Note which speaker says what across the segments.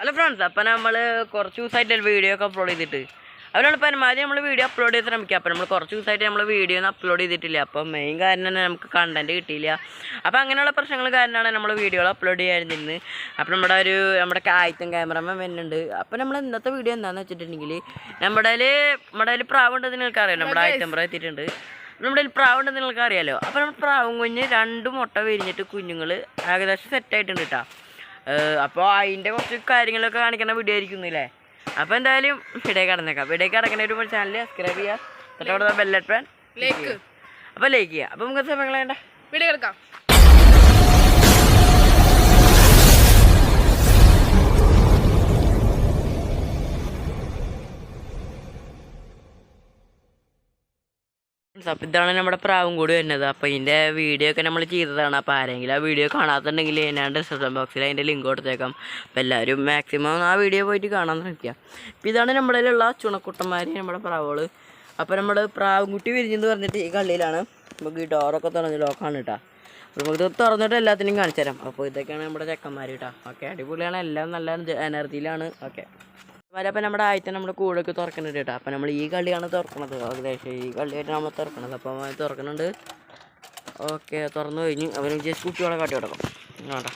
Speaker 1: Hello friends അപ്പം നമ്മൾ കുറച്ച് ദിവസമായിട്ട് വീഡിയോ ഒക്കെ അപ്ലോഡ് ചെയ്തിട്ട്. അവരാണ് പരമാവധി നമ്മൾ വീഡിയോ അപ്ലോഡ് ചെയ്ത് ശ്രമിക്കുക. അപ്പം നമ്മൾ കുറച്ച് ദിവസമായിട്ട് നമ്മൾ വീഡിയോ ഒന്നും അപ്ലോഡ് ചെയ്തിട്ടില്ല. അപ്പം മെയിൻ കാരണം തന്നെ നമുക്ക് കണ്ടന്റ് കിട്ടിയില്ല. അപ്പോൾ അങ്ങനെയുള്ള പ്രശ്നങ്ങൾ കാരണമാണ് നമ്മൾ വീഡിയോകൾ അപ്ലോഡ് ചെയ്യാതിരുന്നത് അപ്പം നമ്മുടെ ഒരു നമ്മുടെ ആയിത്തം ക്യാമറമാൻ വരുന്നുണ്ട്. അപ്പം നമ്മൾ ഇന്നത്തെ വീഡിയോ എന്താണെന്ന് വെച്ചിട്ടുണ്ടെങ്കിൽ നമ്മുടെ നമ്മുടെ കയ്യിൽ പ്രാവുണ്ടെന്ന് നിങ്ങൾക്ക് അറിയാം നമ്മുടെ ആയിത്തം പ്രാവ് എത്തിയിട്ടുണ്ട്. നമ്മുടെ കയ്യിൽ പ്രാവുണ്ടെന്ന് നിങ്ങൾക്ക് അറിയാമല്ലോ അപ്പം നമ്മുടെ പ്രാവും കുഞ്ഞ് രണ്ട് മുട്ട വിരിഞ്ഞിട്ട് കുഞ്ഞുങ്ങൾ ഏകദേശം സെറ്റായിട്ടുണ്ട് കേട്ടോ അപ്പോൾ അതിന്റെ കുറച്ച് കാര്യങ്ങളൊക്കെ കാണിക്കുന്ന വീഡിയോ ആയിരിക്കുന്നില്ലേ അപ്പോൾ എന്തായാലും വീഡിയോ കടന്നേക്കാം. വീഡിയോ കടക്കുന്ന ഒരു ചാനൽ സബ്സ്ക്രൈബ് ചെയ്യുക എന്നിട്ട് അവിടെ ബെല്ലറ്റ് പാൻ
Speaker 2: ലേക്ക്
Speaker 1: അപ്പോൾ ലൈക്ക് ചെയ്യുക അപ്പോൾ നമുക്ക് സമയങ്ങൾ വേണ്ട?
Speaker 2: വീഡിയോ എടുക്കാം.
Speaker 1: അപ്പോൾ ഇതാണ് നമ്മുടെ പ്രാവും കൂടി വരുന്നത്. അപ്പോൾ ഇതിന്റെ വീഡിയോ ഒക്കെ നമ്മൾ ചെയ്തതാണ്. അപ്പോൾ ആരെങ്കിലും ആ വീഡിയോ കാണാത്തുണ്ടെങ്കിൽ ഞാൻ ഡിസ്ക്രിപ്ഷൻ ബോക്സിൽ അതിന്റെ ലിങ്ക് കൊടുത്തേക്കാം. അപ്പോൾ എല്ലാവരും മാക്സിമം ആ വീഡിയോ പോയിട്ട് കാണാൻ ശ്രമിക്കുക അപ്പോൾ ഇതാണ് നമ്മുടെ ഉള്ള ചുണക്കുട്ടന്മാർ നമ്മുടെ പ്രാവുകൾ അപ്പോൾ നമ്മൾ പ്രാവുംകുട്ടി വിരിഞ്ഞെന്ന് പറഞ്ഞിട്ട് ഈ കള്ളിയിലാണ്. നമുക്ക് ഈ ഡോറൊക്കെ തുറന്ന് ലോക്കാണ് കേട്ടോ അപ്പോൾ നമുക്ക് ഇത് തുറന്നിട്ട് എല്ലാത്തിനും കാണിച്ചു തരാം അപ്പോൾ ഇതൊക്കെയാണ് നമ്മുടെ ചെക്കന്മാർ കേട്ടോ ഓക്കെ അടിപൊളിയാണ്. എല്ലാം നല്ല എനർജിയിലാണ് ഓക്കെ. അപ്പം നമ്മുടെ ആദ്യത്തെ നമ്മൾ കൂടൊക്കെ തുറക്കുന്നുണ്ട് കേട്ടോ. അപ്പം നമ്മൾ ഈ കള്ളിയാണ് തുറക്കണത്. ഏകദേശം ഈ കളിയായിട്ട് നമ്മൾ തുറക്കണത്. അപ്പം തുറക്കുന്നുണ്ട് ഓക്കെ തുറന്നു കഴിഞ്ഞു. അവന് ജസ്റ്റ് കുട്ടികളെ കാട്ടി കൊടുക്കും. വേണ്ട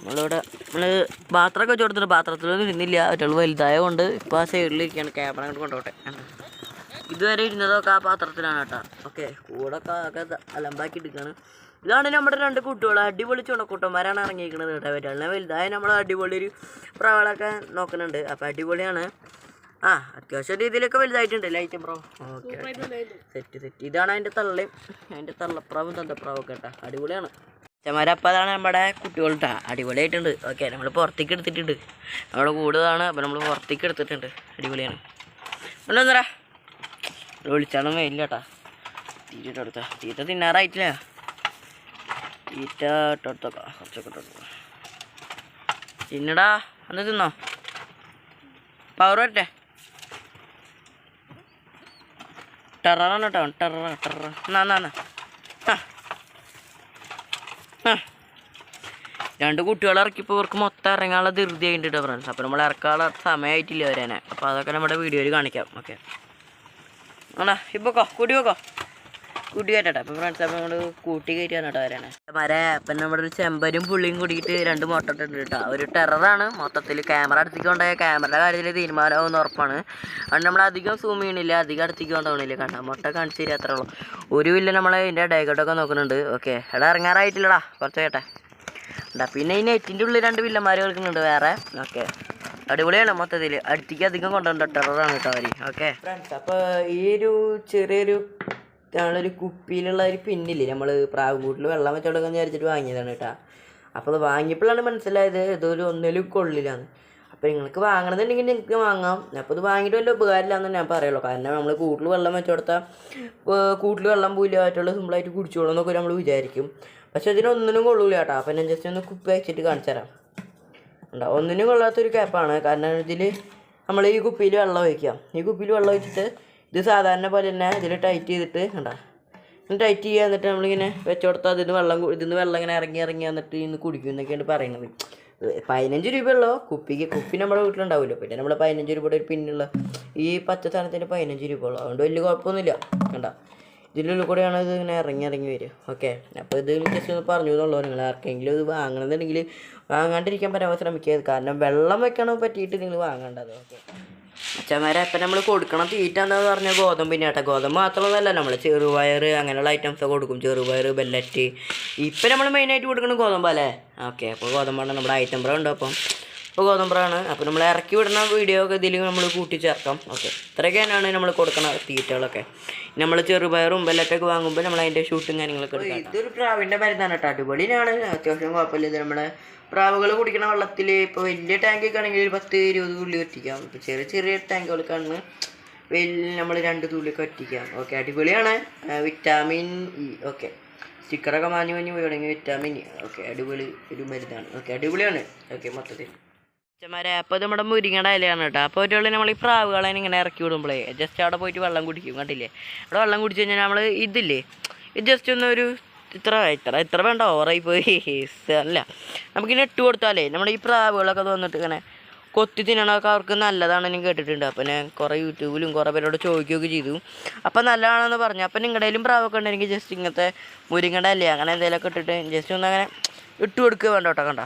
Speaker 1: നമ്മളിവിടെ നമ്മൾ പാത്രമൊക്കെ വെച്ച് കൊടുത്തിട്ട് പാത്രത്തിലൊന്നും ഇരുന്നില്ല. ഒരാൾ വലുതായ കൊണ്ട് ഇപ്പോൾ ആ സൈഡിലിരിക്കുകയാണ് ക്യാമറ അങ്ങോട്ട് കൊണ്ടുപോട്ടെ ഇതുവരെ ഇരുന്നതൊക്കെ ആ പാത്രത്തിലാണ് കേട്ടോ. ഓക്കെ കൂടൊക്കെ ഒക്കെ അലമ്പാക്കി എടുക്കുകയാണ് ഇതാണ് നമ്മുടെ രണ്ട് കുട്ടികൾ അടിപൊളി ചുണക്കൂട്ടന്മാരാണ് ഇറങ്ങിയിരിക്കുന്നത് കേട്ടോ അവരെല്ലാം വലുതായ നമ്മൾ അടിപൊളി ഒരു പ്രാവളൊക്കെ നോക്കുന്നുണ്ട്. അപ്പോൾ അടിപൊളിയാണ്. ആ അത്യാവശ്യം രീതിയിലൊക്കെ വലുതായിട്ടുണ്ട് light bro okay set set. ഇതാണ് അതിന്റെ തള്ളയും അതിന്റെ തള്ളപ്രാവും തന്തപ്രാവും ഒക്കെ കേട്ടോ. അടിപൊളിയാണ്. അച്ഛന്മാരപ്പം അതാണ് നമ്മുടെ കുട്ടികൾ കേട്ടോ. അടിപൊളിയായിട്ടുണ്ട്. ഓക്കെ നമ്മൾ പുറത്തേക്ക് എടുത്തിട്ടുണ്ട്. നമ്മുടെ കൂടുതലാണ് അപ്പോൾ നമ്മൾ പുറത്തേക്ക് എടുത്തിട്ടുണ്ട്. അടിപൊളിയാണ്. കൊണ്ടുവന്നറാ വിളിച്ചാലും വരില്ല കേട്ടാ തീറ്റ എടുത്ത തീറ്റ തിന്നാറായിട്ടില്ല? തീറ്റ കുറച്ചൊക്കെ തിന്നടാ. അന്ന് തിന്നോ? പവർ വരട്ടെ? ടെററാണ് കേട്ടോ. ടെററ ടെററ. എന്നാ രണ്ട് കുട്ടികളെ ഇറക്കിയപ്പോൾ ഇവർക്ക് മൊത്തം ഇറങ്ങാനുള്ള ധൃതി ആയിട്ടുണ്ട് ഫ്രണ്ട്സ് അപ്പോൾ നമ്മൾ ഇറക്കാനുള്ള സമയമായിട്ടില്ല വരാനെ. അപ്പോൾ അതൊക്കെ നമ്മുടെ വീഡിയോയിൽ കാണിക്കാം. ഓക്കെ. ആണോ ഇപ്പൊക്കോ കൂടി വെക്കോ കൂട്ടി കയറ്റട്ടെ അപ്പം ഫ്രണ്ട്സ് അപ്പം നമ്മൾ കൂട്ടി കയറ്റിയാണ് കേട്ടോ വരണേ മരേ അപ്പം നമ്മുടെ ഒരു ചെമ്പരും പുള്ളിയും കൂടിയിട്ട് രണ്ട് മുട്ട ഇട്ടിട്ടുണ്ട് കേട്ടോ ഒരു ടെററാണ് മൊത്തത്തിൽ ക്യാമറ അടുത്തേക്ക് കൊണ്ടുപോയ ക്യാമറയുടെ കാര്യത്തിൽ തീരുമാനമാവുന്ന ഉറപ്പാണ്. അതുകൊണ്ട് നമ്മൾ അധികം സൂം ചെയ്യണില്ല അധികം അടുത്തേക്ക് കൊണ്ടുപോകണില്ല കണ്ട മുട്ട കാണിച്ചു തരിക അത്രേ ഉള്ളൂ. ഒരു വില്ല നമ്മളെ ഇതിന്റെ ഡയഗോട്ടൊക്കെ നോക്കുന്നുണ്ട്. ഓക്കെ എടാ ഇറങ്ങാറായിട്ടില്ലടാ. കുറച്ച് കേട്ടെ ഉണ്ടാ പിന്നെ ഈ നെറ്റിന്റെ ഉള്ളിൽ രണ്ട് വില്ലന്മാർ കളിക്കുന്നുണ്ട് വേറെ. ഓക്കെ. അടിപൊളിയാണ് മൊത്തത്തിൽ അടുത്തേക്ക് അധികം കൊണ്ടുപോകണ്ട ടെററാണ് കേട്ടോ അവർ ഓക്കെ ഫ്രണ്ട്സ് അപ്പോൾ ഈ ഒരു ചെറിയൊരു ഞങ്ങളൊരു കുപ്പിയിലുള്ള ഒരു പിന്നില്ലേ? നമ്മൾ പ്രാവുകൂട്ടിൽ വെള്ളം വെച്ചോളൊക്കെ വിചാരിച്ചിട്ട് വാങ്ങിയതാണ് കേട്ടോ അപ്പോൾ അത് വാങ്ങിയപ്പോഴാണ് മനസ്സിലായത് ഇതൊരു ഒന്നിലും കൊള്ളിലാണ് അപ്പോൾ നിങ്ങൾക്ക് വാങ്ങണമെന്നുണ്ടെങ്കിൽ നിങ്ങൾക്ക് വാങ്ങാം. അപ്പോൾ ഇത് വാങ്ങിയിട്ട് വല്ല ഉപകാരമില്ലാന്ന് ഞാൻ പറയുള്ളൂ. കാരണം നമ്മൾ കൂട്ടിൽ വെള്ളം വെച്ച് കൊടുത്താൽ കൂട്ടിൽ വെള്ളം പോയില്ല? ആയിട്ടുള്ള സിമ്പിളായിട്ട് കുടിച്ചോളൂ എന്നൊക്കെ നമ്മൾ വിചാരിക്കും. പക്ഷെ ഇതിനൊന്നിനും കൊള്ളൂല കേട്ടോ അപ്പം ഞാൻ ജസ്റ്റ് ഒന്ന് കുപ്പി വെച്ചിട്ട് കാണിച്ചു തരാം. ഉണ്ടോ ഒന്നിനും കൊള്ളാത്തൊരു ക്യാപ്പാണ് കാരണം ഇതിൽ നമ്മൾ ഈ കുപ്പിയിൽ വെള്ളം ഒഴിക്കാം ഈ കുപ്പിയിൽ വെള്ളം ഒഴിച്ചിട്ട് ഇത് സാധാരണ പോലെ തന്നെ ഇതിൽ ടൈറ്റ് ചെയ്തിട്ട് ഉണ്ടോ ടൈറ്റ് ചെയ്യുക എന്നിട്ട് നമ്മളിങ്ങനെ വെച്ച് കൊടുത്താൽ ഇതിന് വെള്ളം ഇതിന്ന് വെള്ളം ഇങ്ങനെ ഇറങ്ങി ഇറങ്ങി വന്നിട്ട് ഇന്ന് കുടിക്കും എന്നൊക്കെയാണ് പറയുന്നത് പതിനഞ്ച് രൂപയുള്ളോ കുപ്പിക്ക് കുപ്പി നമ്മുടെ വീട്ടിലുണ്ടാവില്ലോ പിന്നെ നമ്മൾ പതിനഞ്ച് രൂപയുടെ ഒരു പിന്നുള്ള ഈ പച്ച സാധനത്തിന് പതിനഞ്ച് രൂപ ഉള്ളൂ. അതുകൊണ്ട് വലിയ കുഴപ്പമൊന്നുമില്ല. കണ്ട. ഇതിനുള്ളിൽ കൂടെയാണ് ഇത് ഇങ്ങനെ ഇറങ്ങി ഇറങ്ങി വരിക. ഓക്കെ അപ്പോൾ ഇത് ജസ്റ്റ് ഒന്ന് പറഞ്ഞു എന്നുള്ളൂ നിങ്ങൾ ആർക്കെങ്കിലും ഇത് വാങ്ങണമെന്നുണ്ടെങ്കിൽ വാങ്ങാണ്ടിരിക്കാൻ പരമാവധി ശ്രമിക്കരുത്. കാരണം വെള്ളം വെക്കണം പറ്റിയിട്ട് നിങ്ങൾ വാങ്ങേണ്ടത്. ഓക്കെ അച്ഛന്മാരെ അപ്പം നമ്മൾ കൊടുക്കണം തീറ്റ എന്താന്ന് പറഞ്ഞാൽ ഗോതമ്പിന് കേട്ടോ. ഗോതമ്പ് മാത്രമൊന്നുമല്ല നമ്മൾ ചെറുപയർ അങ്ങനെയുള്ള ഐറ്റംസ് ഒക്കെ കൊടുക്കും. ചെറുപയർ ബെല്ലറ്റ്. ഇപ്പം നമ്മൾ മെയിനായിട്ട് കൊടുക്കുന്നത് ഗോതമ്പല്ലേ ഓക്കെ അപ്പോൾ ഗോതമ്പാണ് നമ്മുടെ ഐറ്റം ഉണ്ട് അപ്പം? ഇപ്പോൾ ഗോതമ്പാണ് അപ്പോൾ നമ്മൾ ഇറക്കി വിടുന്ന വീഡിയോ ഒക്കെ ഇതിൽ നമ്മൾ കൂട്ടിച്ചേർക്കാം. ഓക്കെ ഇത്രയൊക്കെയാണ് നമ്മൾ കൊടുക്കുന്ന തീറ്റകളൊക്കെ. നമ്മൾ ചെറുപയറും ബെല്ലറ്റൊക്കെ വാങ്ങുമ്പോൾ നമ്മൾ അതിന്റെ ഷൂട്ടും കാര്യങ്ങളൊക്കെ എടുക്കാം ഇതൊരു പ്രാവിന്റെ മരുന്നാണ് കേട്ടോ. അടിപൊളിയാണ്. അത്യാവശ്യം കുഴപ്പമില്ല. ഇത് നമ്മുടെ പ്രാവുകൾ കുടിക്കുന്ന വെള്ളത്തിൽ ഇപ്പോൾ വലിയ ടാങ്കിൽ ആണെങ്കിൽ ഒരു പത്ത് ഇരുപത് തുള്ളി വറ്റിക്കാം. ഇപ്പോൾ ചെറിയ ചെറിയ ടാങ്കുകൾക്കാണ് വലിയ നമ്മൾ രണ്ട് തുള്ളിയൊക്കെ വറ്റിക്കാം. ഓക്കെ അടിപൊളിയാണ്. വിറ്റാമിൻ ഇ ഓക്കെ സ്റ്റിക്കറൊക്കെ മാഞ്ഞു മാഞ്ഞു പോയി തുടങ്ങി. വിറ്റാമിൻ ഇ ഓക്കെ അടിപൊളി ഒരു മരുന്നാണ്. ഓക്കെ അടിപൊളിയാണ്. ഓക്കെ മൊത്തത്തിൽ. അച്ഛന്മാരെ അപ്പോൾ നമ്മുടെ മുരിങ്ങയുടെ ഇലയാണ് കേട്ടോ. അപ്പോൾ ഒരു നമ്മൾ ഈ പ്രാവുകളെ ഇങ്ങനെ ഇറക്കി വിടുമ്പോഴേ ജസ്റ്റ് അവിടെ പോയിട്ട് വെള്ളം കുടിക്കും കണ്ടില്ലേ? അവിടെ വെള്ളം കുടിച്ച് കഴിഞ്ഞാൽ നമ്മൾ ഇതില്ലേ? ഇത് ജസ്റ്റ് ഒന്ന് ഒരു ഇത്ര ഇത്ര ഇത്ര വേണ്ട ഓവറായി പോയി. അല്ല. നമുക്കിങ്ങനെ ഇട്ട് കൊടുത്താലേ നമ്മുടെ ഈ പ്രാവുകളൊക്കെ തോന്നിട്ട് ഇങ്ങനെ കൊത്തി തിന്നണമൊക്കെ അവർക്ക് നല്ലതാണെന്ന് കേട്ടിട്ടുണ്ട്. അപ്പം ഞാൻ കുറേ യൂട്യൂബിലും കുറേ പേരോട് ചോദിക്കുകയൊക്കെ ചെയ്തു. അപ്പം നല്ലതാണെന്ന് പറഞ്ഞു. അപ്പം നിങ്ങളുടെയിലും പ്രാവൊക്കെ ഉണ്ടെങ്കിൽ ജസ്റ്റ് ഇങ്ങനത്തെ മുരിങ്ങയുടെ അല്ലേ അങ്ങനെ എന്തെങ്കിലുമൊക്കെ ഇട്ടിട്ട് ജസ്റ്റ് ഒന്ന് അങ്ങനെ ഇട്ട് കൊടുക്കുക വേണ്ട കേട്ടോ കണ്ട?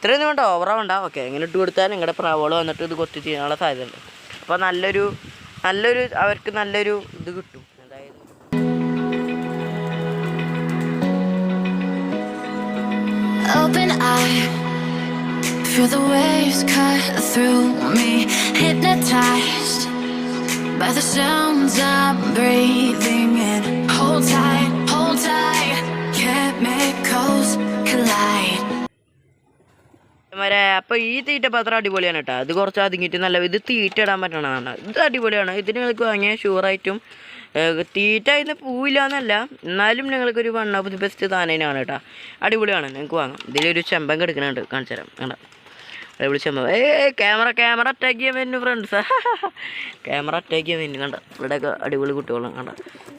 Speaker 1: ഇത്രയൊന്നും വേണ്ട ഓവറാ വേണ്ട ഓക്കെ ഇങ്ങനെ ഇട്ട് കൊടുത്താൽ നിങ്ങളുടെ പ്രാവുകൾ വന്നിട്ട് ഇത് കൊത്തി ചെയ്യാനുള്ള സാധ്യതയുണ്ട് അപ്പോൾ നല്ലൊരു നല്ലൊരു അവർക്ക് നല്ലൊരു ഇത് കിട്ടും
Speaker 2: Open eye, feel the waves cut through me. Hypnotized by the sounds I'm breathing in.
Speaker 1: അപ്പോൾ ഈ തീറ്റ പാത്രം അടിപൊളിയാണ് കേട്ടോ. അത് കുറച്ച് അതുങ്ങിയിട്ട് നല്ല ഇത് തീറ്റ ഇടാൻ പറ്റണതാണ് ഇത് അടിപൊളിയാണ്. ഇതിന് നിങ്ങൾക്ക് വാങ്ങിയാൽ ഷുവറായിട്ടും തീറ്റ ഇന്ന് പൂവില്ല എന്നല്ല എന്നാലും നിങ്ങൾക്കൊരു വൺ ഓഫ് ദി ബെസ്റ്റ് താനേനാണ് കേട്ടോ. അടിപൊളിയാണ്. നിങ്ങൾക്ക് വാങ്ങാം. ഇതിലൊരു ചെമ്പം കിടക്കുന്നുണ്ട് കാണിച്ചു തരാം. കേട്ടോ അടിപൊളി ചെമ്പം. ഏ ക്യാമറ ക്യാമറ അറ്റാക്ക് ചെയ്യാൻ വരുന്നു ഫ്രണ്ട്സ് ക്യാമറ അറ്റാക്ക് ചെയ്യാൻ വരുന്നു. കണ്ട? ഇവിടെയൊക്കെ അടിപൊളി കുട്ടികളും കണ്ട?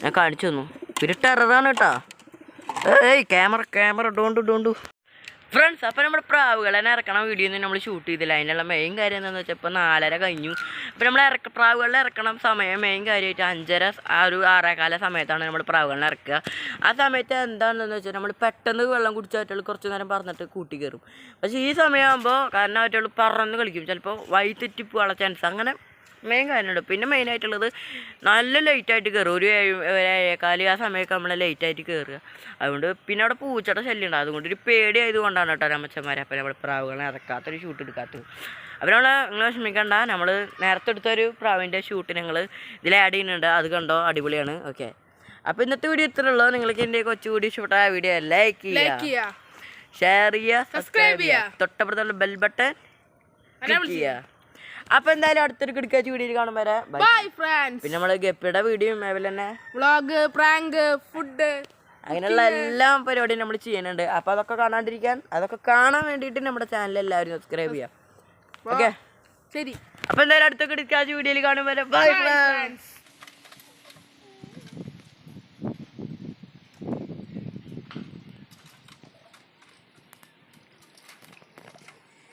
Speaker 1: ഞാൻ കാണിച്ചു തന്നു. പിന്നെ ടെററാണ് കേട്ടോ. ഏയ് camera camera don't don't friends അപ്പോൾ നമ്മുടെ പ്രാവുകളെ ഇറക്കണ. വീഡിയോ ഒന്നും നമ്മൾ ഷൂട്ട് ചെയ്തില്ല. അതിനുള്ള മെയിൻ കാര്യം എന്താണെന്ന് വെച്ചാൽ ഇപ്പോൾ നാലര കഴിഞ്ഞു. അപ്പോൾ നമ്മൾ ഇറക്ക പ്രാവുകളെ ഇറക്കണം സമയം മെയിൻ കാര്യമായിട്ട് അഞ്ചര ആ ഒരു ആറേകാല സമയത്താണ് നമ്മൾ പ്രാവുകളെ ഇറക്കുക. ആ സമയത്ത് എന്താണെന്ന് വെച്ചാൽ നമ്മൾ പെട്ടെന്ന് വെള്ളം കുടിച്ചായിട്ടുള്ള കുറച്ച് നേരം പറഞ്ഞിട്ട് കൂട്ടി കയറും പക്ഷേ ഈ സമയമാകുമ്പോൾ കാരണം അവറ്റുകൾ പറന്ന് കളിക്കും. ചിലപ്പോൾ വഴി ചാൻസ് അങ്ങനെ മെയിൻ കാര്യമുണ്ട്. പിന്നെ മെയിനായിട്ടുള്ളത് നല്ല ലേറ്റായിട്ട് കയറും ഒരു ഏഴ് ഒരു ഏഴേക്കാൽ ആ സമയമൊക്കെ നമ്മൾ ലേറ്റായിട്ട് കയറുക അതുകൊണ്ട് പിന്നെ അവിടെ പൂച്ചയുടെ ശല്യം ഉണ്ട്. അതുകൊണ്ട് ഒരു പേടി ആയതുകൊണ്ടാണ് കേട്ടോ രമച്ചന്മാരെ. അപ്പം നമ്മൾ പ്രാവുകളെ ഇറക്കാത്തൊരു ഷൂട്ട് എടുക്കാത്തത്. അപ്പം നമ്മൾ നിങ്ങൾ വിഷമിക്കണ്ട. നമ്മൾ നേരത്തെ എടുത്തൊരു പ്രാവിന്റെ ഷൂട്ട് ഞങ്ങൾ ഇതിൽ ആഡ് ചെയ്യുന്നുണ്ട്. അത് കണ്ടോ? അടിപൊളിയാണ്. ഓക്കെ അപ്പോൾ ഇന്നത്തെ വീഡിയോ ഇത്ര ഉള്ളൂ. നിങ്ങൾക്ക് എന്റെ കൊച്ചുകൂടി ഇഷ്ടപ്പെട്ട വീഡിയോ ലൈക്ക്
Speaker 3: ലൈക്ക്
Speaker 1: ചെയ്യുക. ഷെയർ ചെയ്യുക.
Speaker 3: സബ്സ്ക്രൈബ് ചെയ്യുക.
Speaker 1: തൊട്ടപ്പുറത്തുള്ള ബെൽ ബട്ടൺ ക്ലിക്ക് ചെയ്യുക. അപ്പോൾ എന്തായാലും അടുത്തൊരു കിടക്കാച്ച വീഡിയോ കാണും വരെ. ബൈ
Speaker 3: ഫ്രണ്ട്സ്
Speaker 1: പിന്നെ നമ്മൾ ഗപ്പിയുടെ വീഡിയോ അതുപോലെ തന്നെ
Speaker 3: വ്ളോഗ് പ്രാങ്ക് ഫുഡ്
Speaker 1: അങ്ങനെയുള്ള എല്ലാ പരിപാടിയും നമ്മൾ ചെയ്യുന്നുണ്ട്. അപ്പൊ അതൊക്കെ കാണാണ്ടിരിക്കാൻ അതൊക്കെ കാണാൻ വേണ്ടിയിട്ട് നമ്മുടെ ചാനൽ എല്ലാവരും സബ്സ്ക്രൈബ് ചെയ്യാം. ഓക്കെ
Speaker 3: ശരി.
Speaker 1: അപ്പൊ എന്തായാലും അടുത്ത കിടക്കാച്ച വീഡിയോയിൽ കാണും വരെ. Bye friends